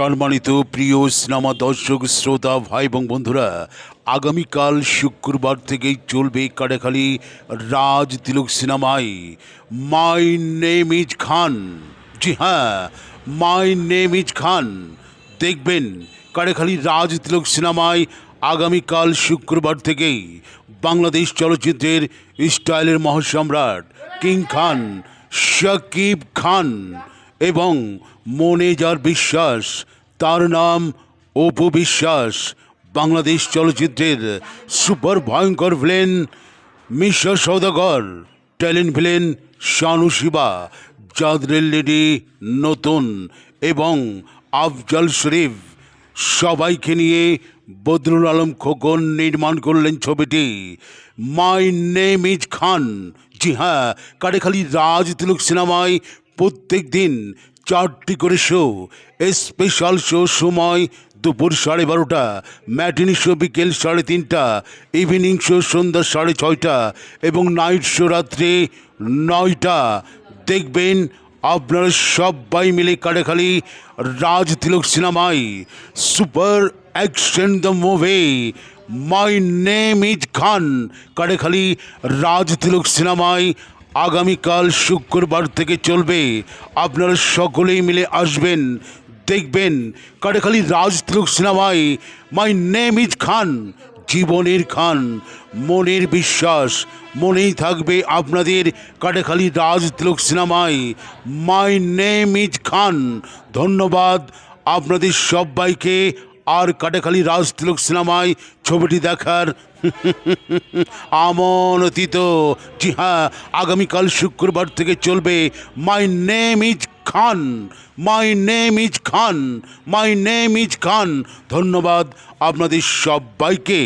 সম্মানিত প্রিয় সিনেমা দর্শক, শ্রোতা, ভাই এবং বন্ধুরা, আগামীকাল শুক্রবার থেকেই চলবে কাটাখালি রাজ তিলক সিনেমায় মাই নেম ইজ খান জি হ্যাঁ মাই নেম ইজ খান দেখবেন কাটাখালি রাজ তিলক সিনেমায় আগামীকাল শুক্রবার থেকেই বাংলাদেশ চলচ্চিত্রের স্টাইলের মহাসম্রাট কিং খান, শাকিব খান। এবং মনে যার বিশ্বাস, তার নাম অপু বিশ্বাস। বাংলাদেশ চলচ্চিত্রের সুপার ভয়ঙ্কর villain Misha Saudagar talent villain Shanu Shiba জাদরেল lady নতুন এবং আফজাল শরীফ। সবাইকে নিয়ে বদরুল আলম খোকন নির্মাণ করলেন ছবিটি। মাই নেম ইজ খান। জি হ্যাঁ কাটেখালি রাজ তিলক সিনেমায় প্রত্যেক দিন চারটি করে শো স্পেশাল শো সময় দুপুর সাড়ে বারোটা ম্যাটিনি শো বিকেল সাড়ে তিনটা ইভিনিং শো সন্ধ্যা সাড়ে ছয়টা এবং নাইট শো রাত্রে নয়টা। দেখবেন আপনারা সবাই মিলে কাটাখালি রাজ তিলক সিনেমায় super action the movie, my name is Khan, Katakhali Raj Tilak সিনেমায় আগামীকাল শুক্রবার থেকে চলবে। আপনারা সকলেই মিলে আসবেন, দেখবেন কাটাখালি রাজ তিলক সিনেমায় মাই নেম ইজ খান জীবনের খান, মনের বিশ্বাস, মনেই থাকবে আপনাদের কাটাখালি রাজ তিলক সিনেমায় মাই নেম ইজ খান ধন্যবাদ আপনাদের সবাইকে। আর কাটাখালি রাজ তিলক সিনেমায় ছবিটি দেখার আমনতীত জি হ্যাঁ আগামীকাল শুক্রবার থেকে চলবে my name is Khan, my name is Khan, my name is Khan. ধন্যবাদ আপনাদের সবাইকে।